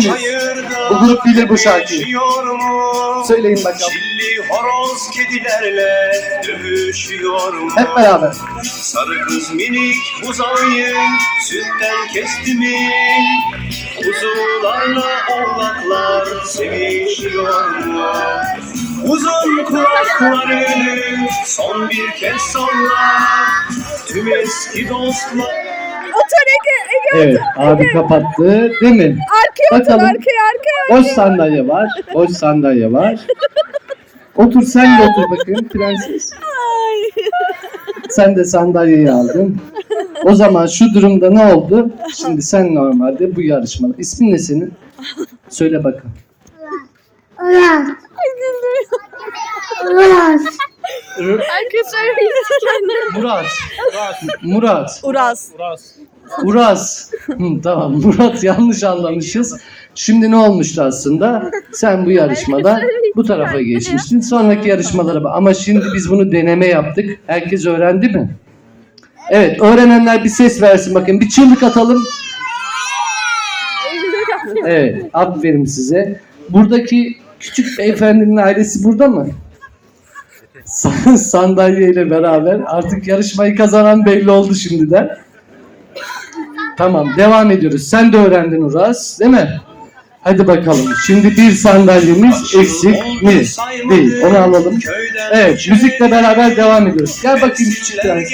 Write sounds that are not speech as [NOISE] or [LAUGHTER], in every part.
Çayırda Bu grup bilir bu şarkıyı. Söyleyin bakalım. Çilli horoz kedilerle dövüşüyor mu? Hep beraber. Sarı kız minik buzağıyı sütten kesti mi? Kuzularla oğlaklar sevişiyor mu? Uzun kulaklarını son bir kez salla Tüm eski dostlar Otur. Evet abi kapattı değil mi? Arkaya Bakalım. arkaya, arkaya. Boş sandalye var. Boş sandalye var. Otur sen de otur bakayım prenses. Ay. Sen de sandalyeyi aldın. O zaman şu durumda ne oldu? Şimdi sen normalde bu yarışmada. İsmin ne senin? Söyle bakalım. Uras. Uras. Herkes söylüyor kendini. Murat. Murat. Uraz. Uraz. Hı, tamam Murat yanlış anlamışız. Şimdi ne olmuştu aslında? Sen bu yarışmada bu tarafa geçmiştin. Sonraki yarışmalara bak. Ama şimdi biz bunu deneme yaptık. Herkes öğrendi mi? Evet öğrenenler bir ses versin bakın. Bir çığlık atalım. Evet aferin size. Buradaki küçük beyefendinin ailesi burada mı? Sa- [LAUGHS] Sandalyeyle beraber artık yarışmayı kazanan belli oldu şimdiden. Tamam devam ediyoruz. Sen de öğrendin Uras değil mi? Hadi bakalım. Şimdi bir sandalyemiz eksik mi? Değil. Onu alalım. Evet müzikle beraber devam ediyoruz. Gel bakayım küçük prens.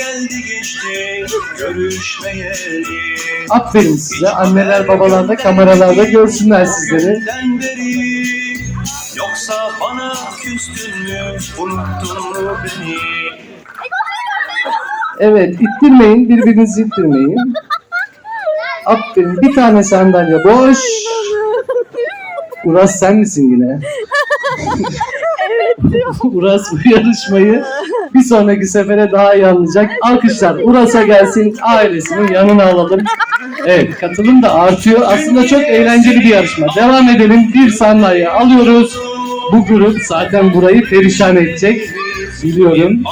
Aferin size. Anneler babalar da kameralarda görsünler sizleri. Yoksa bana küstün mü unuttun mu beni Evet ittirmeyin. Birbirinizi ittirmeyin. Aferin. Bir tane sandalye boş. [LAUGHS] Uras sen misin yine? [LAUGHS] Uras bu yarışmayı bir sonraki sefere daha iyi anlayacak. Alkışlar Uras'a gelsin. Ailesinin yanına alalım. Evet katılım da artıyor. Aslında çok eğlenceli bir yarışma. Devam edelim. Bir sandalye alıyoruz. Bu grup zaten burayı perişan edecek. Biliyorum.